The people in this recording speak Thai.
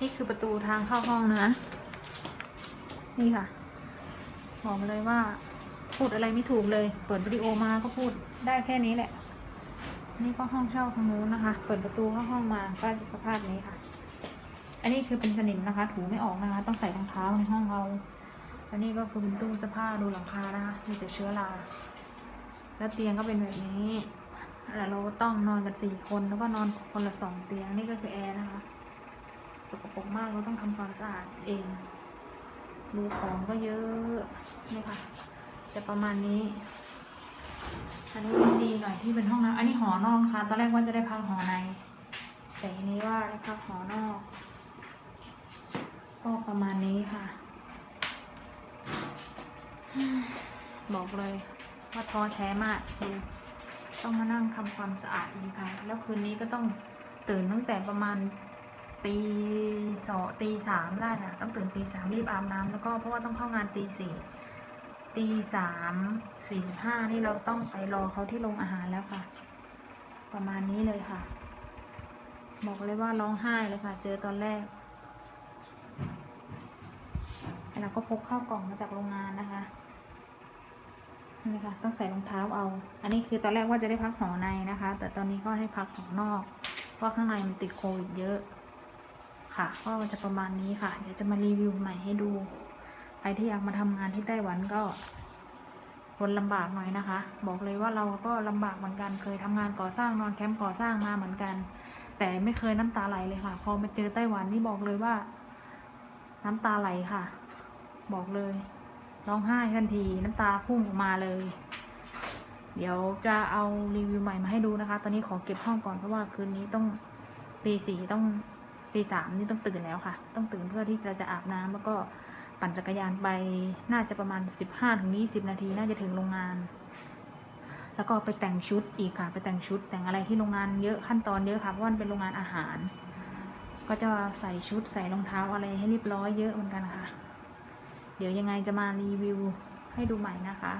นี่คือประตูทางเข้าห้องนะ นี่ค่ะ บอกเลยว่า พูดอะไรไม่ถูกเลย เปิดวิดีโอมาก็พูดได้แค่นี้แหละ นี่ก็ห้องเช่าทางนู้นนะคะ เปิดประตูเข้าห้องมาก็จะสภาพนี้ค่ะ อันนี้คือเป็นสนิมนะคะ ถูไม่ออกนะคะ ต้องใส่รองเท้าในห้องเรา อันนี้ก็คือเป็นตู้เสื้อผ้าดูหลังคานะคะ มีแต่เชื้อรา แล้วเตียงก็เป็นแบบนี้แล้วเราก็ต้องนอนกันสี่คนแล้วก็นอนคนละสองเตียงนี่ก็คือแอร์นะคะ สกปรกมากเราต้องทำความสะอาดเองดูของก็เยอะนี่ค่ะจะประมาณนี้ อันนี้ดีหน่อยที่เป็นห้องน้ำอันนี้หอนอกค่ะ ตอนแรกว่าจะได้พักหอใน แต่ทีนี้ว่าได้พักหอนอก ก็ประมาณนี้ค่ะ บอกเลยว่าท้อแท้มากคือต้องมานั่งทำความสะอาดอีกค่ะ แล้วคืนนี้ก็ต้องตื่นตั้งแต่ประมาณ ตีสองตีสามได้นะต้องตื่นตีสามรีบอาบน้ำแล้วก็เพราะว่าต้องเข้างานตีสี่ตีสามสี่ห้านี่เราต้องไปรอเขาที่โรงอาหารแล้วค่ะ ประมาณนี้เลยค่ะ บอกเลยว่าร้องไห้เลยค่ะ เจอตอนแรกแล้วก็พกข้าวกล่องมาจากโรงงานนะคะนี่ค่ะต้องใส่รองเท้าเอา อันนี้คือตอนแรกว่าจะได้พักหอในนะคะ แต่ตอนนี้ก็ให้พักหอนอก เพราะข้างในมันติดโควิดเยอะ ค่ะ ก็จะประมาณนี้ค่ะ เดี๋ยวจะมารีวิวใหม่ให้ดู ใครที่อยากมาทำงานที่ไต้หวันก็ทนลำบากหน่อยนะคะ บอกเลยว่าเราก็ลำบากเหมือนกัน เคยทำงานก่อสร้างนอนแคมป์ก่อสร้างมาเหมือนกัน แต่ไม่เคยน้ำตาไหลเลยค่ะ พอมาเจอไต้หวันนี่บอกเลยว่า น้ำตาไหลค่ะ บอกเลย ร้องไห้ทันที น้ำตาพุ่งออกมาเลย เดี๋ยวจะเอารีวิวใหม่มาให้ดูนะคะ ตอนนี้ขอเก็บห้องก่อนเพราะว่าคืนนี้ต้องตีสี่ต้อง ตีสามนี่ต้องตื่นแล้วค่ะ ต้องตื่นเพื่อที่เราจะอาบน้ำแล้วก็ปั่นจักรยานไปน่าจะประมาณสิบห้าถึงยี่สิบนาทีน่าจะถึงโรงงาน แล้วก็ไปแต่งชุดอีกค่ะ ไปแต่งชุดแต่งอะไรที่โรงงานเยอะขั้นตอนเยอะค่ะเพราะว่ามันเป็นโรงงานอาหาร ก็จะใส่ชุดใส่รองเท้าอะไรให้เรียบร้อยเยอะเหมือนกันค่ะ เดี๋ยวยังไงจะมารีวิวให้ดูใหม่นะคะ